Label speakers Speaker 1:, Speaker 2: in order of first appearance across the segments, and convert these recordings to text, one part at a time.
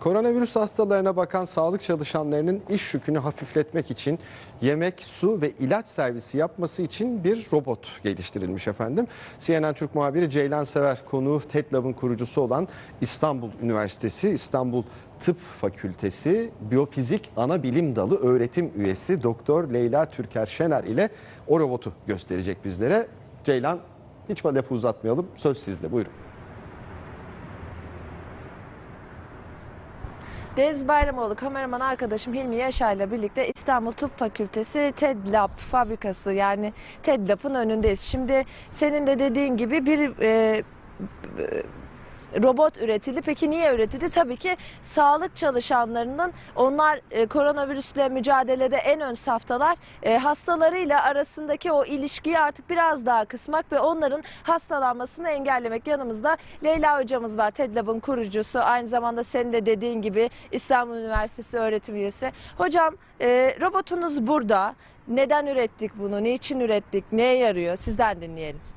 Speaker 1: Koronavirüs hastalarına bakan sağlık çalışanlarının iş yükünü hafifletmek için yemek, su ve ilaç servisi yapması için bir robot geliştirilmiş efendim. CNN Türk muhabiri Ceylan Sever konuğu TEDLAB'ın kurucusu olan İstanbul Üniversitesi İstanbul Tıp Fakültesi Biyofizik Ana Bilim Dalı öğretim üyesi Doktor Leyla Türker Şener ile o robotu gösterecek bizlere. Ceylan hiç lafı uzatmayalım söz sizde buyurun.
Speaker 2: Deniz Bayramoğlu kameraman arkadaşım Hilmi Yaşar'la birlikte İstanbul Tıp Fakültesi TEDLAB fabrikası yani TEDLAB'ın önündeyiz. Şimdi senin de dediğin gibi bir e, robot üretildi. Peki niye üretildi? Tabii ki sağlık çalışanlarının onlar e, koronavirüsle mücadelede en ön saftalar e, hastalarıyla arasındaki o ilişkiyi artık biraz daha kısmak ve onların hastalanmasını engellemek. Yanımızda Leyla hocamız var. TEDLAB'ın kurucusu. Aynı zamanda senin de dediğin gibi İstanbul Üniversitesi öğretim üyesi. Hocam e, robotunuz burada. Neden ürettik bunu? Niçin ürettik? Neye yarıyor? Sizden dinleyelim.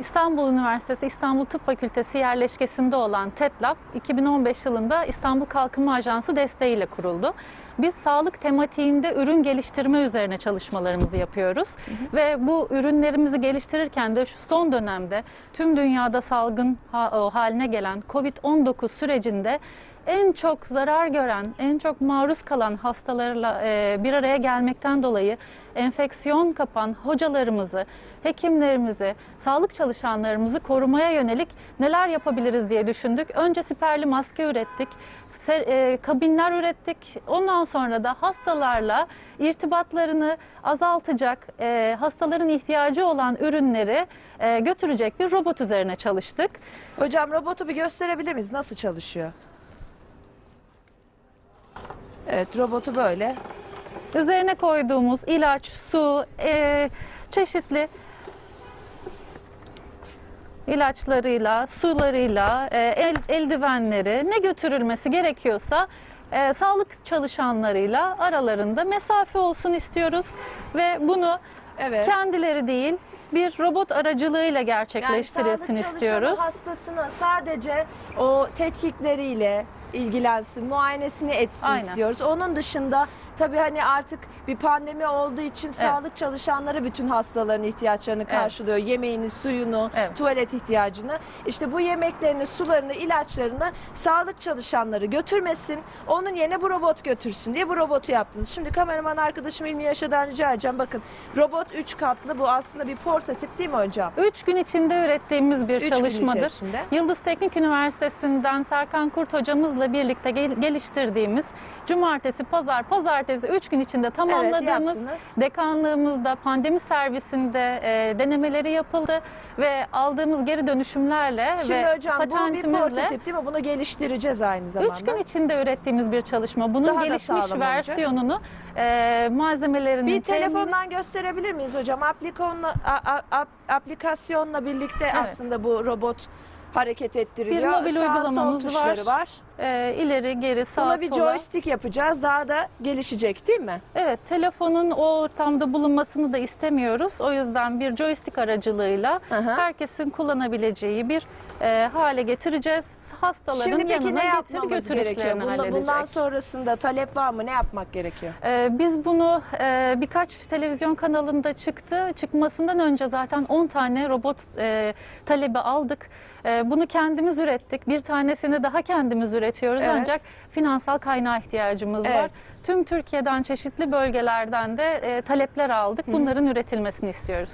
Speaker 3: İstanbul Üniversitesi İstanbul Tıp Fakültesi yerleşkesinde olan TEDLAB 2015 yılında İstanbul Kalkınma Ajansı desteğiyle kuruldu. Biz sağlık tematiğinde ürün geliştirme üzerine çalışmalarımızı yapıyoruz. Ve bu ürünlerimizi geliştirirken de şu son dönemde tüm dünyada salgın haline gelen COVID-19 sürecinde en çok zarar gören, en çok maruz kalan hastalarla e, bir araya gelmekten dolayı enfeksiyon kapan hocalarımızı, hekimlerimizi, sağlık çalışanlarımızı korumaya yönelik neler yapabiliriz diye düşündük. Önce siperli maske ürettik, e, kabinler ürettik. Ondan sonra da hastalarla irtibatlarını azaltacak, e, hastaların ihtiyacı olan ürünleri e, götürecek bir robot üzerine çalıştık.
Speaker 2: Hocam robotu bir gösterebilir miyiz? Nasıl çalışıyor? Evet robotu böyle.
Speaker 3: Üzerine koyduğumuz ilaç, su, çeşitli ilaçlarıyla, sularıyla, e, el, eldivenleri ne götürülmesi gerekiyorsa e, sağlık çalışanlarıyla aralarında mesafe olsun istiyoruz ve bunu
Speaker 2: Evet.
Speaker 3: kendileri değil bir robot aracılığıyla gerçekleştirilsin
Speaker 2: yani
Speaker 3: istiyoruz.
Speaker 2: hastasını sadece o tetkikleriyle ilgilensin, muayenesini etsin
Speaker 3: Aynen.
Speaker 2: istiyoruz. Onun dışında tabii hani artık bir pandemi olduğu için sağlık çalışanları bütün hastaların ihtiyaçlarını karşılıyor. Yemeğini, suyunu,
Speaker 3: Evet.
Speaker 2: tuvalet ihtiyacını. İşte bu yemeklerini, sularını, ilaçlarını sağlık çalışanları götürmesin. Onun yerine bu robot götürsün diye bu robotu yaptınız. Şimdi kameraman arkadaşım İlmi Yaşar'dan rica edeceğim. Bakın robot 3 katlı bu aslında bir portatip değil mi hocam?
Speaker 3: Üç gün içinde ürettiğimiz bir
Speaker 2: Üç
Speaker 3: çalışmadır. Yıldız Teknik Üniversitesi'nden Serkan Kurt hocamızla birlikte gel- geliştirdiğimiz cumartesi, pazar, pazartesi üç gün içinde tamamladığımız
Speaker 2: yaptınız.
Speaker 3: dekanlığımızda pandemi servisinde e, denemeleri yapıldı ve aldığımız geri dönüşümlerle
Speaker 2: Şimdi
Speaker 3: ve
Speaker 2: hocam bu bir
Speaker 3: patentimizle
Speaker 2: prototip değil mi? Bunu geliştireceğiz aynı zamanda.
Speaker 3: üç gün içinde ürettiğimiz bir çalışma. Bunun
Speaker 2: Daha da
Speaker 3: gelişmiş
Speaker 2: sağlam olacak.
Speaker 3: versiyonunu e, malzemelerinin
Speaker 2: Bir telefondan gösterebilir miyiz hocam? Aplikonla, a- aplikasyonla birlikte
Speaker 3: Evet.
Speaker 2: aslında bu robot hareket ettiriliyor.
Speaker 3: Bir mobil
Speaker 2: Sağ, sol
Speaker 3: uygulamamız
Speaker 2: tuşları
Speaker 3: var.
Speaker 2: var.
Speaker 3: e, ileri geri sağ
Speaker 2: Buna bir
Speaker 3: sola.
Speaker 2: joystick yapacağız. Daha da gelişecek değil mi?
Speaker 3: Evet, telefonun o ortamda bulunmasını da istemiyoruz. O yüzden bir joystick aracılığıyla
Speaker 2: hı.
Speaker 3: herkesin kullanabileceği bir e, hale getireceğiz. Hastaların
Speaker 2: Şimdi peki
Speaker 3: yanına
Speaker 2: ne
Speaker 3: getir
Speaker 2: yapmamız
Speaker 3: götür
Speaker 2: gerekiyor?
Speaker 3: işlerini
Speaker 2: Bundan,
Speaker 3: halledecek.
Speaker 2: bundan sonrasında talep var mı? Ne yapmak gerekiyor?
Speaker 3: Ee, biz bunu e, birkaç televizyon kanalında çıktı. Çıkmasından önce zaten 10 tane robot e, talebi aldık. E, bunu kendimiz ürettik. Bir tanesini daha kendimiz üretiyoruz
Speaker 2: Evet.
Speaker 3: ancak finansal kaynağa ihtiyacımız var.
Speaker 2: Evet.
Speaker 3: Tüm Türkiye'den çeşitli bölgelerden de e, talepler aldık. Bunların üretilmesini istiyoruz.